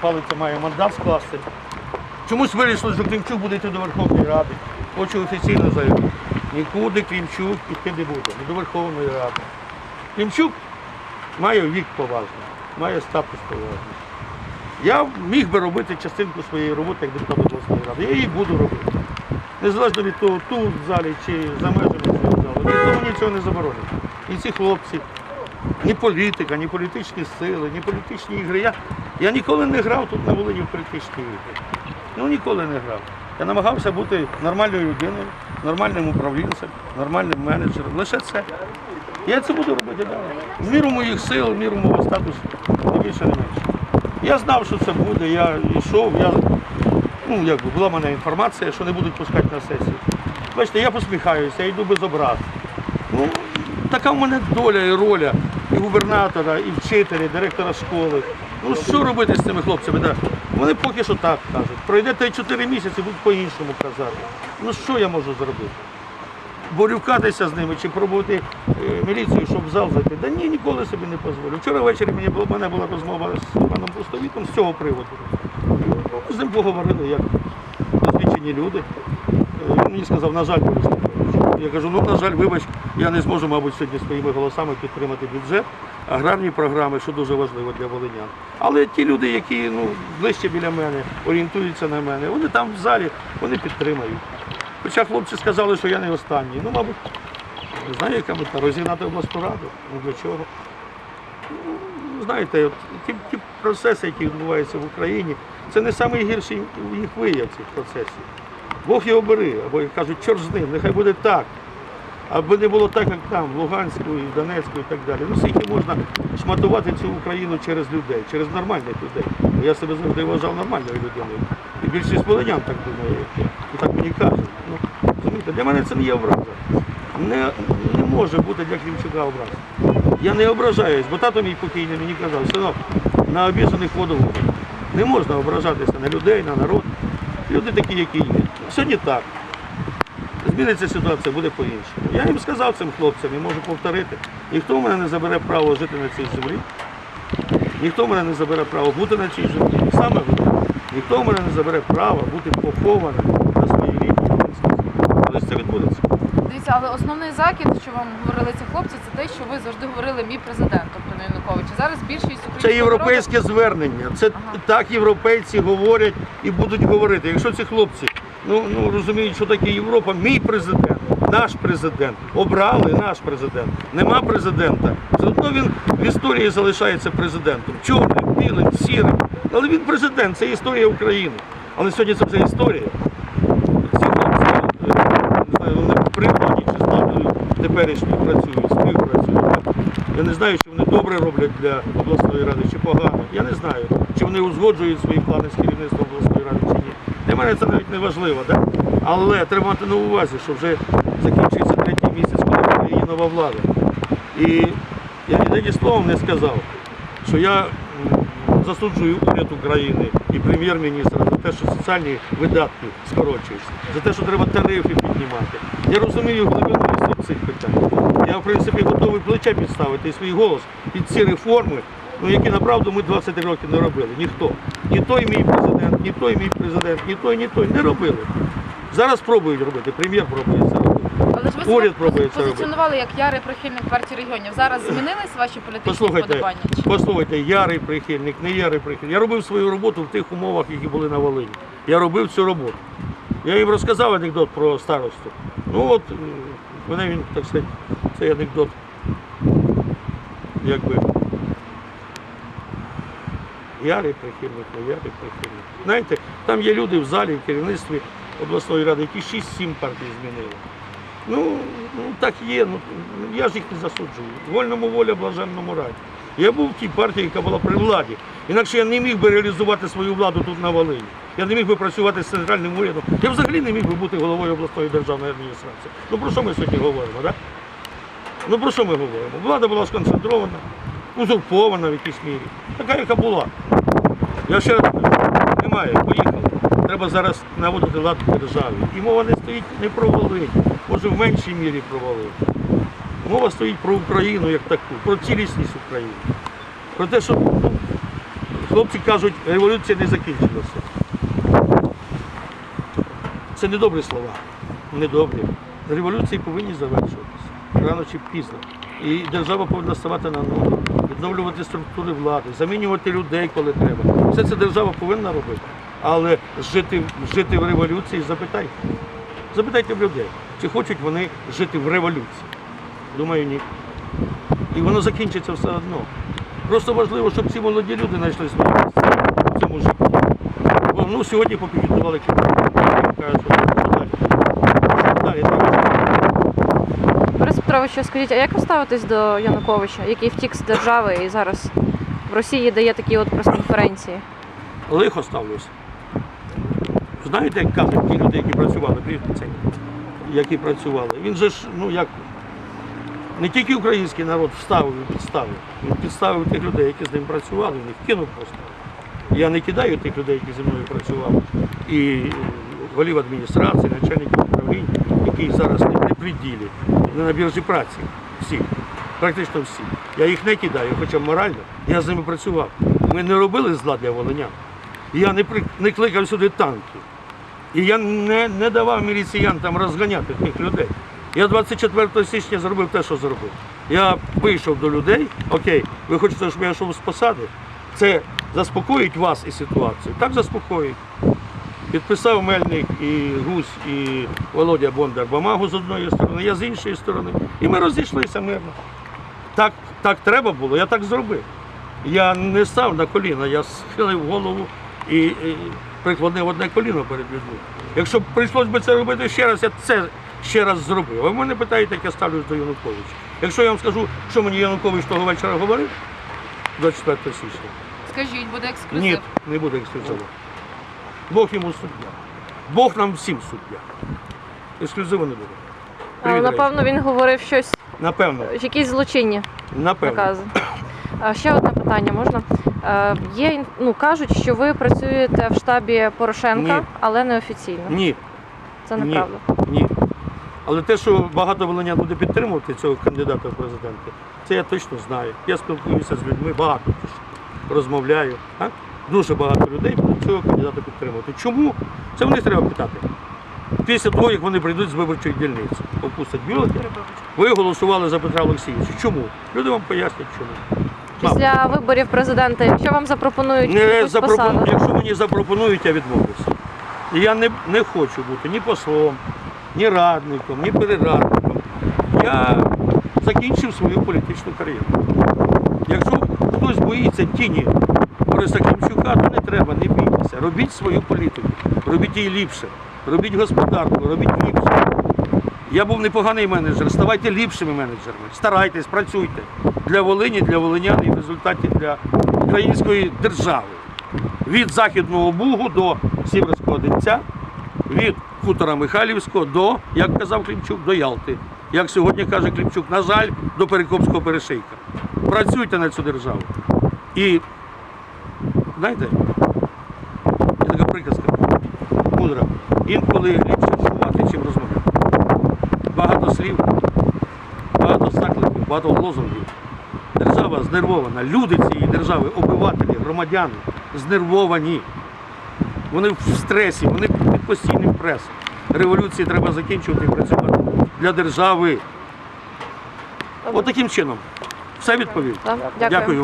Палиця має мандат скласти. Чомусь вирішили, що Клімчук буде йти до Верховної Ради. Хочу офіційно заявити. Нікуди Клімчук йти не буде, не до Верховної Ради. Клімчук має вік поважний, має статус поважний. Я міг би робити частинку своєї роботи як депутат обласної ради. Я її буду робити. Незалежно від того, тут в залі чи за межами цього залу. Ніхто мені цього не заборонить. І ці хлопці, ні політика, ні політичні сили, ні політичні ігри. Я, я ніколи не грав тут на Волині в політичні ігри. Ну ніколи не грав. Я намагався бути нормальною людиною, нормальним управлінцем, нормальним менеджером. Лише це. Я це буду робити далі. В міру моїх сил, в міру мого статусу, не більше, не менше. Я знав, що це буде, я йшов, я, ну, якби, була в мене інформація, що не будуть пускати на сесію. Бачите, я посміхаюся, я йду без образ. Ну, така в мене доля і роля і губернатора, і вчителя, і директора школи. Ну що робити з цими хлопцями? Вони поки що так кажуть. Пройде 3-4 місяці, будуть по-іншому казати. Ну що я можу зробити? борюкатися з ними чи пробувати е, міліцію, щоб в зал зайти. Да ні, ніколи собі не дозволю. Вчора ввечері мені була, мене була розмова з паном Пустовітом з цього приводу. Ми з ним поговорили, як досвідчені люди. Е, Він мені сказав, на жаль, Петрович. Я кажу, ну на жаль, вибач, я не зможу, мабуть, сьогодні своїми голосами підтримати бюджет, аграрні програми, що дуже важливо для волинян. Але ті люди, які ну, ближче біля мене, орієнтуються на мене, вони там в залі, вони підтримають. Хоча хлопці сказали, що я не останній. Ну, мабуть, не знаю, яка мета, розігнати обласну раду. Ну для чого? Ну, знаєте, от, ті, ті процеси, які відбуваються в Україні, це не найгірший їх вияв цих процесів. Бог його бери, або кажуть, чорт з ним, нехай буде так. Аби не було так, як там, в Луганську, і Донецьку і так далі. Ну, скільки можна шматувати цю Україну через людей, через нормальних людей. Бо Я себе завжди вважав нормальною людиною. І більшість волинян так думає. І так мені кажуть. Ну, розумієте, для мене це не є образа. Не, не може бути для Клімчука образа. Я не ображаюсь, бо тато мій покійний мені казав, синок, на обіжених воду. Не можна ображатися на людей, на народ. Люди такі, які є. Сьогодні так. Зміниться ситуація, буде по-іншому. Я їм сказав цим хлопцям і можу повторити. Ніхто в мене не забере право жити на цій землі. Ніхто в мене не забере право бути на цій землі. Саме головне, ніхто в мене не забере право бути похованим на своїй рідній. Але це відбудеться. Дивіться, але основний закид, що вам говорили ці хлопці, це те, що ви завжди говорили мій президент, тобто не Янукович. І Зараз більшість Це європейське звернення. Це Ага. так європейці говорять і будуть говорити. Якщо ці хлопці ну, ну розуміють, що таке Європа, мій президент, наш президент, обрали наш президент. Нема президента. Все одно він в історії залишається президентом. Чорним, білим, сірим. Але він президент, це історія України. Але сьогодні це вже історія. Ці хлопці, е, не знаю, вони при владі чи з владою теперішньою працюють, співпрацюють. Я не знаю, чи вони добре роблять для обласної ради, чи погано. Я не знаю, чи вони узгоджують свої плани з керівництвом обласної ради, чи ні. Для мене це навіть не важливо, да? але треба мати на увазі, що вже закінчується третій місяць, коли Україні нова влада. І я ніде ні словом не сказав, що я засуджую уряд України і прем'єр-міністра за те, що соціальні видатки скорочуються, за те, що треба тарифи піднімати. Я розумію глибину суть цих питань. Я, в принципі, готовий плече підставити і свій голос під ці реформи, ну, які направду ми 20 років не робили. Ніхто. Ні той мій президент, ні той мій президент, ні той, ні той не робили. Зараз пробують робити, прем'єр пробує це робити. Але ж ви Уряд себе пробує це позиціонували як ярий прихильник партії регіонів. Зараз змінились ваші політичні Послухайте, вподобання? Чи- послухайте, ярий прихильник, не ярий прихильник. Я робив свою роботу в тих умовах, які були на Волині. Я робив цю роботу. Я їм розказав анекдот про старосту. Ну от, мене він, так сказати, цей анекдот, якби. Ярий прихильник, не ярий прихильник. Знаєте, там є люди в залі, в керівництві обласної ради, які 6-7 партій змінили. Ну, ну так є, ну я ж їх не засуджую. Вольному воля, блаженному раді. Я був в тій партії, яка була при владі. Інакше я не міг би реалізувати свою владу тут на Волині. Я не міг би працювати з центральним урядом. Я взагалі не міг би бути головою обласної державної адміністрації. Ну про що ми сьогодні говоримо, так? Ну про що ми говоримо? Влада була сконцентрована, узурпована в якійсь мірі. Така, яка була. Я ще раз кажу, немає, поїхали. Треба зараз наводити лад в державі. І мова не стоїть не про Волинь, може в меншій мірі про Волинь. Мова стоїть про Україну як таку, про цілісність України. Про те, що ну, Хлопці кажуть, революція не закінчилася. Це не добрі слова. Не добрі. Революції повинні завершуватися рано чи пізно. І держава повинна ставати на ноги, відновлювати структури влади, замінювати людей, коли треба. Все це держава повинна робити. Але жити, жити в революції запитайте. Запитайте в людей, чи хочуть вони жити в революції. Думаю, ні. І воно закінчиться все одно. Просто важливо, щоб ці молоді люди знайшли своє місце в цьому житті. Ну, сьогодні попікетували Кажуть, що далі. Борис Петрович, скажіть, а як ви ставитесь до Януковича, який втік з держави і зараз в Росії дає такі от прес-конференції? Лихо ставлюся. Знаєте, як кажуть ті люди, які працювали, цей, які працювали. Він же ж, ну як, не тільки український народ вставив і підставив. Він підставив тих людей, які з ним працювали, він їх кинув просто. Я не кидаю тих людей, які зі мною працювали. І е, голів адміністрації, начальників управлінь, які зараз не при приділі, не на біржі праці. Всі, практично всі. Я їх не кидаю, хоча морально я з ними працював. Ми не робили зла для волинян. Я не, при, не кликав сюди танки. І я не, не давав міліціянтам розганяти тих людей. Я 24 січня зробив те, що зробив. Я вийшов до людей, окей, ви хочете, щоб я йшов з посади? Це заспокоїть вас і ситуацію. Так заспокоїть. Підписав Мельник і Гусь, і Володя Бондар бумагу з одної сторони, я з іншої сторони. І ми розійшлися мирно. Так, так треба було, я так зробив. Я не став на коліна, я схилив голову і, і приклонив одне коліно перед людьми. Якщо б прийшлось би це робити ще раз, я це ще раз зробив. Ви мене питаєте, як я ставлюсь до Януковича. Якщо я вам скажу, що мені Янукович того вечора говорив, 24 січня, Скажіть, буде ексклюзив. ні, не буде ексклюзиву. Бог йому суддя. Бог нам всім суддя. Ексклюзиву не буде. Але, Привіт, напевно, він говорив щось, Напевно, якісь злочинні напевно. накази. А ще одне питання можна? Е, Є ін- ну кажуть, що ви працюєте в штабі Порошенка, Ні. але не офіційно. Ні, Це Ні. неправда. ні. Але те, що багато волинян буде підтримувати цього кандидата в президенти, це я точно знаю. Я спілкуюся з людьми, багато дуже розмовляю. Так? Дуже багато людей будуть цього кандидата підтримувати. Чому? Це в них треба питати. Після того, як вони прийдуть з виборчої дільниці, опустять бюлетень, ви голосували за Петра Олексійовича. Чому? Люди вам пояснять, чому. Після виборів президента, якщо вам запропонують Не якусь запропону... посаду, Якщо мені запропонують, я відмовлюся. І Я не, не хочу бути ні послом, ні радником, ні перерадником. Я закінчив свою політичну кар'єру. Якщо хтось боїться тіні Бориса Кремчука, то не треба, не бійтеся. Робіть свою політику, робіть її ліпше, робіть господарку, робіть ліпше. Я був непоганий менеджер, ставайте ліпшими менеджерами. Старайтесь, працюйте для Волині, для волинян і в результаті для української держави. Від Західного Бугу до Сіверського Донця, від хутора Михайлівського до, як казав Клімчук, до Ялти. Як сьогодні каже Клімчук, на жаль, до Перекопського перешийка. Працюйте на цю державу. І знаєте, є така приказка мудра. Інколи ліпше чувати, чим розмовляти. Багато слів, багато закликів, багато лозунгів. Держава знервована. Люди цієї держави, обивателі, громадяни знервовані. Вони в стресі, вони під постійним пресом. Революції треба закінчувати і працювати для держави. От чином. Все відповів. Так, дякую. Дякую вам.